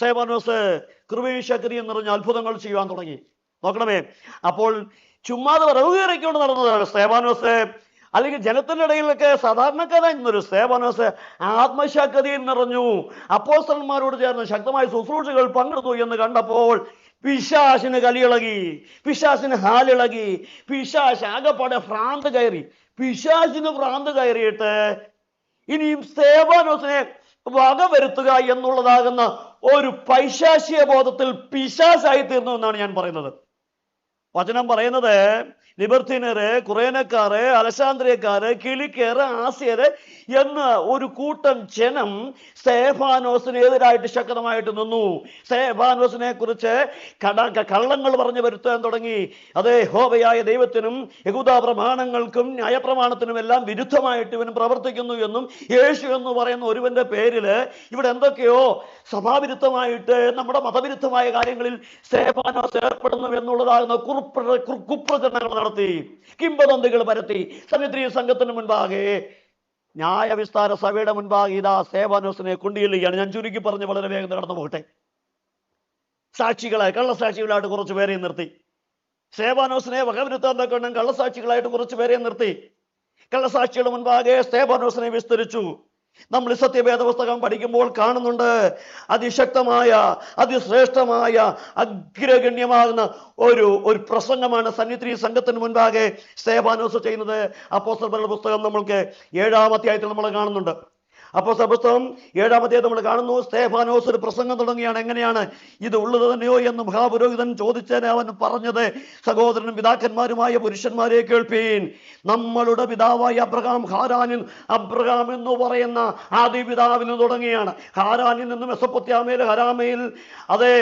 സേവാനോസ് കൃപയും ശക്തിയും നിറഞ്ഞ അത്ഭുതങ്ങൾ ചെയ്യുവാൻ തുടങ്ങി. നോക്കണമേ അപ്പോൾ ചുമ്മാതെ വിറവുകയറിക്കൊണ്ട് നടന്നതാണ് സേവാനോസ്. അല്ലെങ്കിൽ ജനത്തിന്റെ ഇടയിലൊക്കെ സാധാരണക്കാരായി നിന്നൊരു സ്തേവാനോസ് ആത്മശക്തിയിൽ നിറഞ്ഞു. അപ്പോസ്തലന്മാരോട് ചേർന്ന് ശക്തമായ ശുശ്രൂഷകൾ പങ്കെടുത്തു എന്ന് കണ്ടപ്പോൾ പിശാശിന് കലിയിളകി പിശാശിന് ഹാലിളകി പിശാശ് ആകെപ്പാടെ ഭ്രാന്ത് കയറി പിശാശിന് ഭ്രാന്ത് കയറിയിട്ട് ഇനിയും സ്തേവാനോസിനെ വകവരുത്തുക എന്നുള്ളതാകുന്ന ഒരു പൈശാശിക ബോധത്തിൽ പിശാശായി തീർന്നു എന്നാണ് ഞാൻ പറയുന്നത്. വചനം പറയുന്നത് ലിബർത്തിനര് കുറേനക്കാര് അലശാന്ദ്രിയക്കാര് കിളിക്കേറ് ആസിയര് എന്ന് ഒരു കൂട്ടം ജനം സേഫാനോസിന് എതിരായിട്ട് ശക്തമായിട്ട് നിന്നു. സേഫാനോസിനെ കുറിച്ച് കട കള്ളങ്ങൾ പറഞ്ഞു വരുത്താൻ തുടങ്ങി. അതേ ഹോബയായ ദൈവത്തിനും യഹൂദാ പ്രമാണങ്ങൾക്കും ന്യായപ്രമാണത്തിനും എല്ലാം വിരുദ്ധമായിട്ട് ഇവൻ പ്രവർത്തിക്കുന്നു എന്നും യേശു എന്ന് പറയുന്ന ഒരുവന്റെ പേരിൽ ഇവിടെ എന്തൊക്കെയോ സഭാവിരുദ്ധമായിട്ട് നമ്മുടെ മതവിരുദ്ധമായ കാര്യങ്ങളിൽ സേഫാനോസ് ഏർപ്പെടുന്നു എന്നുള്ളതാകുന്ന കുപ്രചരണങ്ങൾ നടത്തി കിംബദന്തികൾ പരത്തി സമിത്രി സംഘത്തിന് മുൻപാകെ ന്യായവിസ്താര സഭയുടെ മുൻപാകെ ഇതാ സേവാനോസിനെ കൊണ്ടിയില്ലുകയാണ് ഞാൻ ചുരുക്കി പറഞ്ഞ് വളരെ വേഗം നടന്നു പോകട്ടെ. സാക്ഷികളായി കള്ളസാക്ഷികളായിട്ട് കുറച്ച് പേരെയും നിർത്തി. സേവാനോസിനെ വകവരുത്താൻ തക്കണം കള്ളസാക്ഷികളായിട്ട് കുറച്ച് പേരെയും നിർത്തി. കള്ളസാക്ഷികളുടെ മുൻപാകെ സ്തേബാനോസിനെ വിസ്തരിച്ചു. നമ്മൾ സത്യഭേദ പുസ്തകം പഠിക്കുമ്പോൾ കാണുന്നുണ്ട്. അതിശക്തമായ അതിശ്രേഷ്ഠമായ അഗ്രഗണ്യമാകുന്ന ഒരു ഒരു പ്രസംഗമാണ് സന്നിധി സംഘത്തിന് മുൻപാകെ സേവാനോസ് ചെയ്യുന്നത്. അപ്പോസ്തലരുടെ പുസ്തകം നമ്മൾക്ക് ഏഴാം അധ്യായത്തിൽ നമ്മൾ കാണുന്നുണ്ട്. അപ്പോസ്തല പുസ്തകം ഏഴാമത്തേത് നമ്മൾ കാണുന്നു സ്തേഫാനോസ് ഒരു പ്രസംഗം തുടങ്ങിയാണ് എങ്ങനെയാണ് ഇത് ഉള്ളത് തന്നെയോ എന്ന് മഹാപുരോഹിതൻ ചോദിച്ചതിന് അവൻ പറഞ്ഞത് സഹോദരനും പിതാക്കന്മാരുമായ പുരുഷന്മാരെ കേൾപ്പീൻ. നമ്മളുടെ പിതാവായ അബ്രഹാം ഹാരാനിൽ അബ്രഹാം എന്ന് പറയുന്ന ആദ്യ പിതാവിൽ നിന്ന് തുടങ്ങിയാണ് ഹാരാനിൽ നിന്നും മെസ്സപ്പൊത്യാമയിൽ ഹരാമയിൽ അതെ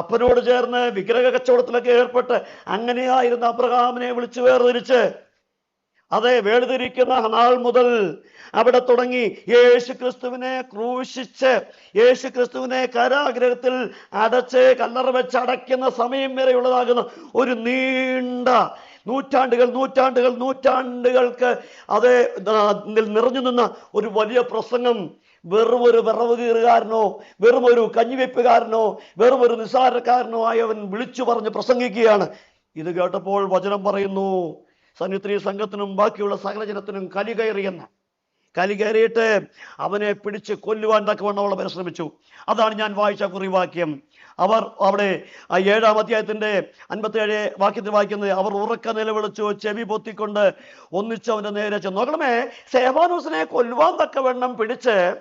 അപ്പനോട് ചേർന്ന് വിഗ്രഹ കച്ചവടത്തിലൊക്കെ ഏർപ്പെട്ട് അങ്ങനെയായിരുന്ന അബ്രഹാമിനെ വിളിച്ചു വേർതിരിച്ച്. അതെ വേർതിരിക്കുന്ന നാൾ മുതൽ അവിടെ തുടങ്ങി യേശു ക്രിസ്തുവിനെ ക്രൂശിച്ച് യേശു ക്രിസ്തുവിനെ കാരാഗ്രഹത്തിൽ അടച്ച് കല്ലറ വെച്ച് അടയ്ക്കുന്ന സമയം വരെയുള്ളതാകുന്ന. ഒരു നീണ്ട നൂറ്റാണ്ടുകൾ നൂറ്റാണ്ടുകൾ നൂറ്റാണ്ടുകൾക്ക് അത് നിറഞ്ഞു നിന്ന ഒരു വലിയ പ്രസംഗം. വെറും ഒരു വിറവ് കീറുകാരനോ വെറും ഒരു കഞ്ഞിവെപ്പുകാരനോ വെറും ഒരു നിസ്സാരക്കാരനോ ആയവൻ വിളിച്ചു പറഞ്ഞ് പ്രസംഗിക്കുകയാണ്. ഇത് കേട്ടപ്പോൾ വചനം പറയുന്നു സന്നിത്രി സംഘത്തിനും ബാക്കിയുള്ള സകല ജനത്തിനും കലി കയറിയെന്ന് കലി കയറിയിട്ട് അവനെ പിടിച്ച് കൊല്ലുവാൻ തക്കവണ്ണം അവളെ പരിശ്രമിച്ചു. അതാണ് ഞാൻ വായിച്ച കുറിവാക്യം. അവർ അവിടെ ആ ഏഴാം അധ്യായത്തിന്റെ അൻപത്തിയേഴ് വാക്യത്തിൽ വായിക്കുന്നത് അവർ ഉറക്ക നിലവിളിച്ചു ചെവി പൊത്തിക്കൊണ്ട് ഒന്നിച്ചവന്റെ നേരെ ചെന്ന്. നോക്കണമേ സേവാനൂസിനെ കൊല്ലുവാൻ തക്കവണ്ണം പിടിച്ച്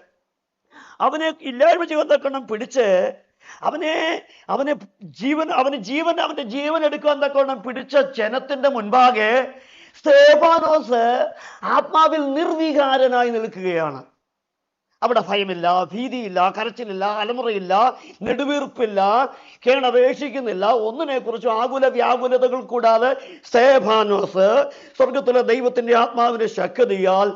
അവനെ ഇല്ലായ്മ ചെയ്യാൻ തക്കവണ്ണം പിടിച്ച് അവനെ അവനെ ജീവൻ അവന് ജീവൻ അവന്റെ ജീവൻ എടുക്കാൻ തക്കോണം പിടിച്ച ജനത്തിന്റെ മുൻപാകെ സ്തേഫാനോസ് ആത്മാവിൽ നിർവികാരനായി നിൽക്കുകയാണ്. അവിടെ ഭയമില്ല ഭീതിയില്ല കരച്ചിലില്ല അലമുറയില്ല നെടുവീർപ്പില്ല കേണപേക്ഷിക്കുന്നില്ല ഒന്നിനെ കുറിച്ചും ആകുല വ്യാകുലതകൾ കൂടാതെ സ്തേഫാനോസ് സ്വർഗത്തിലെ ദൈവത്തിന്റെ ആത്മാവിന്റെ ശക്തിയാൽ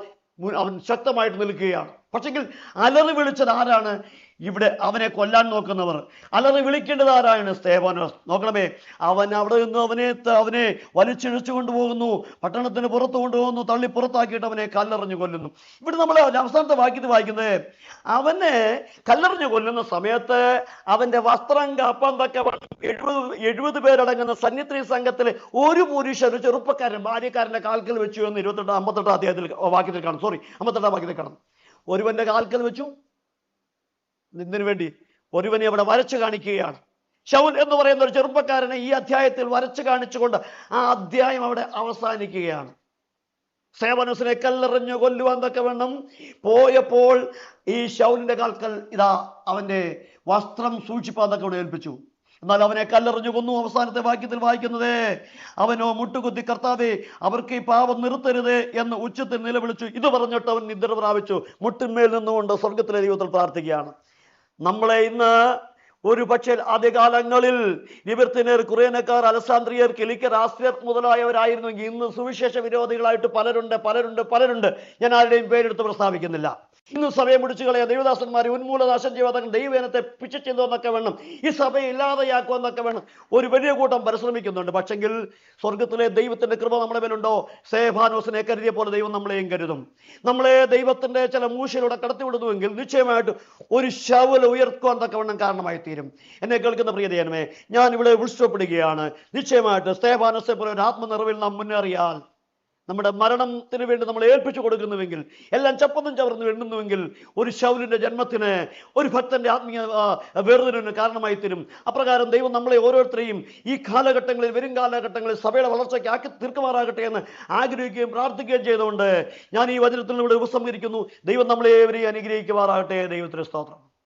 അവൻ ശക്തമായിട്ട് നിൽക്കുകയാണ്. പക്ഷെങ്കിൽ അലറി വിളിച്ചത് ആരാണ്? ഇവിടെ അവനെ കൊല്ലാൻ നോക്കുന്നവർ. അലറി വിളിക്കേണ്ടത് ആരാണ്? സ്തേവാനോസ് നോക്കണമേ അവൻ അവിടെ നിന്ന് അവനെ അവനെ വലിച്ചിഴച്ചു കൊണ്ടുപോകുന്നു. പട്ടണത്തിന് പുറത്തു കൊണ്ടുപോകുന്നു. തള്ളി പുറത്താക്കിയിട്ട് അവനെ കല്ലെറിഞ്ഞു കൊല്ലുന്നു. ഇവിടെ നമ്മൾ അവസാനത്തെ വാക്യത്തിൽ വായിക്കുന്നത് അവനെ കല്ലെറിഞ്ഞു കൊല്ലുന്ന സമയത്ത് അവന്റെ വസ്ത്രം കാപ്പാൻ തൊക്കെ എഴുപത് എഴുപത് പേരടങ്ങുന്ന സന്നിധി സംഘത്തിലെ ഒരു പുരുഷൻ ഒരു ചെറുപ്പക്കാരൻ ഭാര്യക്കാരന്റെ കാൽക്കൽ വെച്ചു എന്ന് ഇരുപത്തെട്ട് അമ്പത്തെട്ടാം അധ്യായത്തിൽ വാക്യത്തിൽ കാണും. സോറി അമ്പത്തെട്ടാം വാക്യത്തിൽ കാണും. ഒരുവന്റെ കാൽക്കൽ വെച്ചു. ഇതിനു വേണ്ടി ഒരുവനെ അവിടെ വരച്ചു കാണിക്കുകയാണ്. ഷൗൽ എന്ന് പറയുന്ന ഒരു ചെറുപ്പക്കാരനെ ഈ അധ്യായത്തിൽ വരച്ചു കാണിച്ചുകൊണ്ട് ആ അധ്യായം അവിടെ അവസാനിക്കുകയാണ്. സേവനസിനെ കല്ലെറിഞ്ഞു കൊല്ലുവാൻ തക്ക വേണം പോയപ്പോൾ ഈ ഷൗലിന്റെ കാൽക്കൽ ഇതാ അവന്റെ വസ്ത്രം സൂക്ഷിപ്പാൻ തക്ക അവിടെ ഏൽപ്പിച്ചു. എന്നാൽ അവനെ കല്ലെറിഞ്ഞു കൊന്നു അവസാനത്തെ വാക്യത്തിൽ വായിക്കുന്നത് അവനോ മുട്ടുകുത്തി കർത്താവേ അവർക്ക് ഈ പാപം നിർത്തരുത് എന്ന് ഉച്ചത്തിൽ നിലവിളിച്ചു. ഇത് പറഞ്ഞിട്ട് അവൻ നിദ്ര പ്രാപിച്ചു. മുട്ടിന്മേൽ നിന്നുകൊണ്ട് സ്വർഗത്തിലെ ദൈവത്തിൽ പ്രാർത്ഥിക്കുകയാണ്. നമ്മളെ ഇന്ന് ഒരു പക്ഷേ ആദ്യകാലങ്ങളിൽ നിവർത്തിനർ കുറേനക്കാർ അലസാന്ദ്രിയർ കിളിക്കർ ആസ്ത്രിയർ മുതലായവരായിരുന്നെങ്കിൽ ഇന്ന് സുവിശേഷ വിരോധികളായിട്ട് പലരുണ്ട് പലരുണ്ട് പലരുണ്ട്. ഞാൻ ആരുടെയും പേരെടുത്ത് പ്രസ്താവിക്കുന്നില്ല. ഇന്ന് സഭയെ മുടിച്ചു കളയാ ദൈവദാസന്മാരെ ഉന്മൂലനാശം ചെയ്യുവാൻ ദൈവജനത്തെ പിച്ചെന്നൊക്കെ വേണം. ഈ സഭയെ ഇല്ലാതെയാക്കുക എന്നൊക്കെ വേണം. ഒരു വലിയ കൂട്ടം പരിശ്രമിക്കുന്നുണ്ട്. പക്ഷെങ്കിൽ സ്വർഗത്തിലെ ദൈവത്തിന്റെ കൃപ നമ്മുടെ മേലുണ്ടോ? സേഭാനോസിനെ കരുതിയ പോലെ ദൈവം നമ്മളെയും കരുതും. നമ്മളെ ദൈവത്തിന്റെ ചില മൂശയിലൂടെ കടത്തിവിടുന്നുവെങ്കിൽ നിശ്ചയമായിട്ട് ഒരു ശവല ഉയർത്തുവാൻ തക്കവണ്ണം കാരണമായി തീരും എന്നെ കേൾക്കുന്ന പ്രിയതയനമേ ഞാൻ ഇവിടെ ഉത്സവപ്പെടുകയാണ്. നിശ്ചയമായിട്ട് സേഭാനോസെ പോലെ ഒരു ആത്മനിറവിൽ നാം മുന്നേറിയാൽ നമ്മുടെ മരണത്തിന് വേണ്ടി നമ്മൾ ഏൽപ്പിച്ചു കൊടുക്കുന്നുവെങ്കിൽ എല്ലാം ചപ്പന്നും ചവർന്ന് വേണ്ടുന്നുവെങ്കിൽ ഒരു ശൗലിന്റെ ജന്മത്തിന് ഒരു ഭക്തന്റെ ആത്മീയ വേർതിരിവിന് കാരണമായി തരും. അപ്രകാരം ദൈവം നമ്മളെ ഓരോരുത്തരെയും ഈ കാലഘട്ടങ്ങളിൽ വരും കാലഘട്ടങ്ങളിൽ സഭയുടെ വളർച്ചയ്ക്ക് ആക്കി തീർക്കുമാറാകട്ടെ എന്ന് ആഗ്രഹിക്കുകയും പ്രാർത്ഥിക്കുകയും ചെയ്തുകൊണ്ട് ഞാൻ ഈ വചനത്തിലൂടെ ഉപസംഹരിക്കുന്നു. ദൈവം നമ്മളെ ഏവരെയും അനുഗ്രഹിക്കുമാറാകട്ടെ. ദൈവത്തിന് സ്തോത്രം.